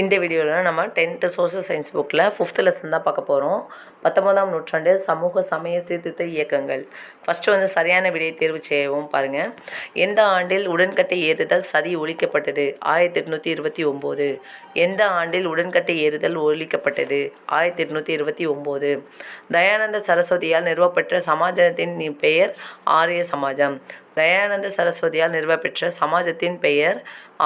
இந்த வீடியோவில் நம்ம டென்த்து சோசியல் சயின்ஸ் புக்கில் ஃபிஃப்த் லெசன் தான் பார்க்க போகிறோம் பத்தொன்பதாம் நூற்றாண்டு சமூக சமய சீர்திருத்த இயக்கங்கள். ஃபஸ்ட்டு வந்து சரியான விடையை தேர்வு செய்யவும் பாருங்கள் எந்த ஆண்டில் உடன்கட்டை ஏறுதல் சதி ஒழிக்கப்பட்டது? ஆயிரத்தி எட்நூற்றி இருபத்தி ஒம்பது. எந்த ஆண்டில் உடன்கட்டை ஏறுதல் ஒழிக்கப்பட்டது? ஆயிரத்தி எட்நூற்றி இருபத்தி ஒம்பது. தயானந்த சரஸ்வதியால் நிறுவப்பெற்ற சமாஜத்தின் பெயர் ஆரிய சமாஜம். தயானந்த சரஸ்வதியால் நிறுவப்பெற்ற சமாஜத்தின் பெயர்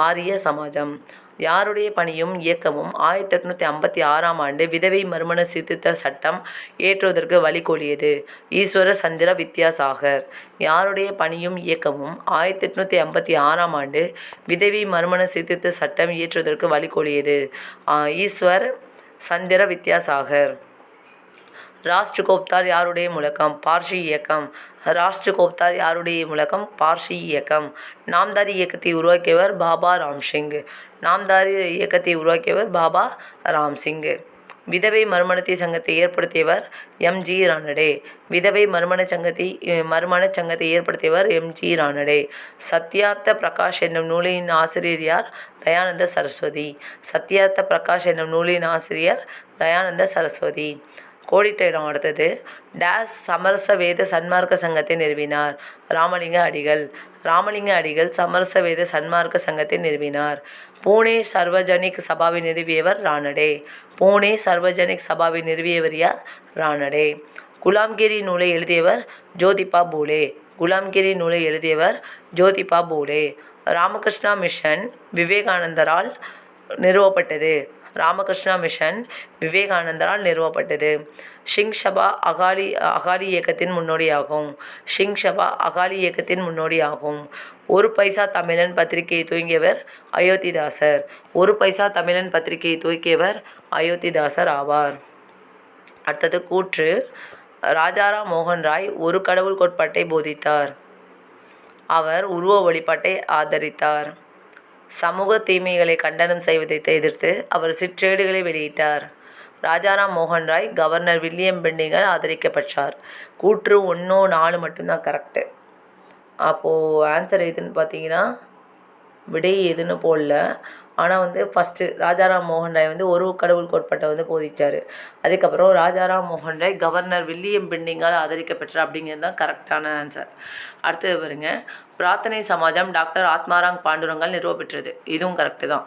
ஆரிய சமாஜம். யாருடைய பணியும் இயக்கமும் ஆயிரத்தி எட்நூற்றி ஐம்பத்தி ஆறாம் ஆண்டு விதவை மறுமண சீர்திருத்த சட்டம் இயற்றுவதற்கு வழிகோலியது. ஈஸ்வர சந்திர வித்யாசாகர். யாருடைய பணியும் இயக்கமும் ஆயிரத்தி எட்நூற்றி ஐம்பத்தி ஆறாம் ஆண்டு விதவை மறுமண சீர்திருத்த சட்டம் இயற்றுவதற்கு வழிகோலியது. ஈஸ்வர் சந்திர வித்யாசாகர். ராஷ்டிரகோப்தார் யாருடைய முழக்கம்? பார்ஷி இயக்கம். ராஷ்டிரகோப்தார் யாருடைய முழக்கம்? பார்ஷி இயக்கம். நாம்தாரி இயக்கத்தை உருவாக்கியவர் பாபா ராம்சிங். நாம்தாரி இயக்கத்தை உருவாக்கியவர் பாபா ராம்சிங். விதவை மறுமணத்தை சங்கத்தை ஏற்படுத்தியவர் எம்ஜி ரானடே. விதவை மறுமண சங்கத்தை மறுமண சங்கத்தை ஏற்படுத்தியவர் எம்ஜி ரானடே. சத்யார்த்த பிரகாஷ் என்னும் நூலின் ஆசிரியர் யார்? தயானந்த சரஸ்வதி. சத்யார்த்த பிரகாஷ் என்னும் நூலின் ஆசிரியர் தயானந்த சரஸ்வதி. கோடிட்ட இடம் அடுத்தது. டேஸ் சமரச வேத சன்மார்க்க சங்கத்தை நிறுவினார். ராமலிங்க அடிகள். ராமலிங்க அடிகள் சமரச வேத சன்மார்க்க சங்கத்தை நிறுவினார். பூனே சர்வஜனிக் சபாவை நிறுவியவர் ராணடே. பூனே சர்வஜனிக் சபாவை நிறுவியவர் யார்? ராணடே. குலாம்கிரி நூலை எழுதியவர் ஜோதிபா பூலே. குலாம்கிரி நூலை எழுதியவர் ஜோதிபா பூலே. ராமகிருஷ்ணா மிஷன் விவேகானந்தரால் நிறுவப்பட்டது. ராமகிருஷ்ணா மிஷன் விவேகானந்தரால் நிறுவப்பட்டது. ஷிங் ஷபா அகாலி அகாலி இயக்கத்தின் முன்னோடியாகும். ஷிங் ஷபா அகாலி இயக்கத்தின் முன்னோடியாகும். ஒரு பைசா தமிழன் பத்திரிகையை தூங்கியவர் அயோத்திதாசர். ஒரு பைசா தமிழன் பத்திரிகையை தூக்கியவர் அயோத்திதாசர் ஆவார். அடுத்தது கூற்று. ராஜாராம் மோகன் ராய் ஒரு கடவுள் கோட்பாட்டை போதித்தார். அவர் உருவ வழிபாட்டை ஆதரித்தார். சமூக தீமைகளை கண்டனம் செய்வதை எதிர்த்து அவர் சிற்றேடுகளை வெளியிட்டார். ராஜாராம் மோகன் ராய் கவர்னர் வில்லியம் பெண்டிங்கால் ஆதரிக்கப்பட்டார் கூற்று ஒன்று நாலு மட்டும்தான் கரெக்டு அப்போது ஆன்சர் எதுன்னு பார்த்தீங்கன்னா விடை எதுன்னு போடல. ஆனால் வந்து ஃபஸ்ட்டு ராஜாராம் மோகன் ராய் வந்து ஒரு கடவுள் கோட்பாட்டை வந்து போதிச்சார். அதுக்கப்புறம் ராஜாராம் மோகன் ராய் கவர்னர் வில்லியம் பெண்டிங்கால் ஆதரிக்கப்பெற்றார் அப்படிங்கிறது தான் கரெக்டான ஆன்சர் அடுத்தது பாருங்க பிரார்த்தனை சமாஜம் டாக்டர் ஆத்மாராங் பாண்டுரங்கால் நிறுவப்பெற்றது இதுவும் கரெக்டு தான்.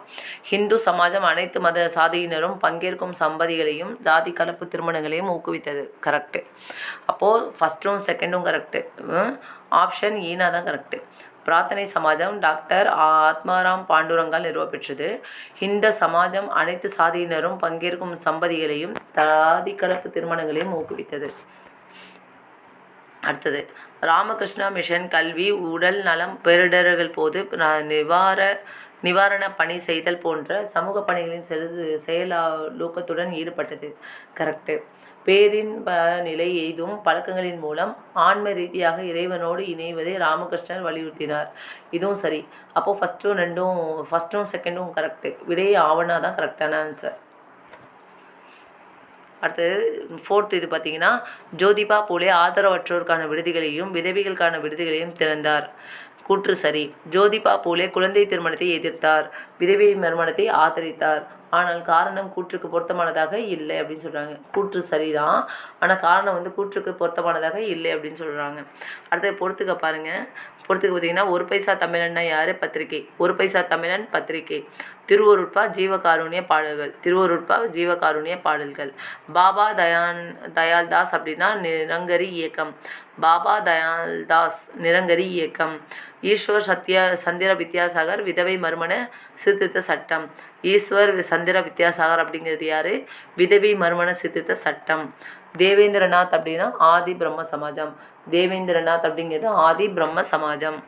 ஹிந்து சமாஜம் அனைத்து மத சாதியினரும் பங்கேற்கும் சம்பதிகளையும் ஜாதி கலப்பு திருமணங்களையும் ஊக்குவித்தது கரெக்டு அப்போது ஃபஸ்ட்டும் செகண்டும் கரெக்டு ஆப்ஷன் ஈனா தான் கரெக்டு பிரார்த்தனை சமாஜம் டாக்டர் ஆத்மாராம் பாண்டுரங்கால் நிறுவப்பெற்றது. இந்த சமாஜம் அனைத்து சாதியினரும் பங்கேற்கும் சம்பதிகளையும் தாதி கலப்பு திருமணங்களையும் ஊக்குவித்தது. அடுத்தது ராமகிருஷ்ணா மிஷன் கல்வி உடல் நலம் பேரிடர்கள் போது நிவார நிவாரண பணி செய்தல் போன்ற சமூக பணிகளின் செலு செயலாலோக்கத்துடன் ஈடுபட்டது. கரெக்டு பேரின்ப நிலை எய்தும் பழக்கங்களின் மூலம் ஆன்ம ரீதியாக இறைவனோடு இணைவதை ராமகிருஷ்ணர் வலியுறுத்தினார். இதுவும் சரி. அப்போது ஃபஸ்ட்டும் ரெண்டும் ஃபஸ்ட்டும் செகண்டும் கரெக்டு விடையே ஆவணா தான் கரெக்டான ஆன்சர் அடுத்தது ஃபோர்த் இது பார்த்தீங்கன்னா ஜோதிபா போலே ஆதரவற்றோருக்கான விடுதிகளையும் விதவிகளுக்கான விடுதிகளையும் திறந்தார். கூற்று சரி. ஜோதிபா போலே குழந்தை திருமணத்தை எதிர்த்தார். விதவை மறுமணத்தை ஆதரித்தார். ஆனால் காரணம் கூற்றுக்கு பொருத்தமானதாக இல்லை அப்படின்னு சொல்கிறாங்க கூற்று சரிதான். ஆனால் காரணம் வந்து கூற்றுக்கு பொருத்தமானதாக இல்லை அப்படின்னு சொல்கிறாங்க அடுத்தது பொறுத்துக்க பாருங்கள் பொறுத்துக்கு பார்த்தீங்கன்னா ஒரு பைசா தமிழன்னா யார்? பத்திரிகை. ஒரு பைசா தமிழன் பத்திரிகை. திருவருட்பா ஜீவகாருண்ய பாடல்கள். திருவொருட்பா ஜீவகாருண்ய பாடல்கள். பாபா தயான் தயால்தாஸ் அப்படின்னா நிரங்கரி இயக்கம். பாபா தயால்தாஸ் நிரங்கரி இயக்கம். ஈஸ்வர் சத்யா சந்திர வித்யாசாகர் விதவை மறுமண சீர்திருத்த சட்டம். ஈஸ்வர் சந்திர வித்யாசாகர் அப்படிங்கிறது யார்? விதவி மறுமண சீர்திருத்த சட்டம். தேவேந்திரநாத் அப்படின்னா ஆதி பிரம்ம சமாஜம். தேவேந்திரநாத் அப்படிங்கிறது ஆதி பிரம்ம சமாஜம்.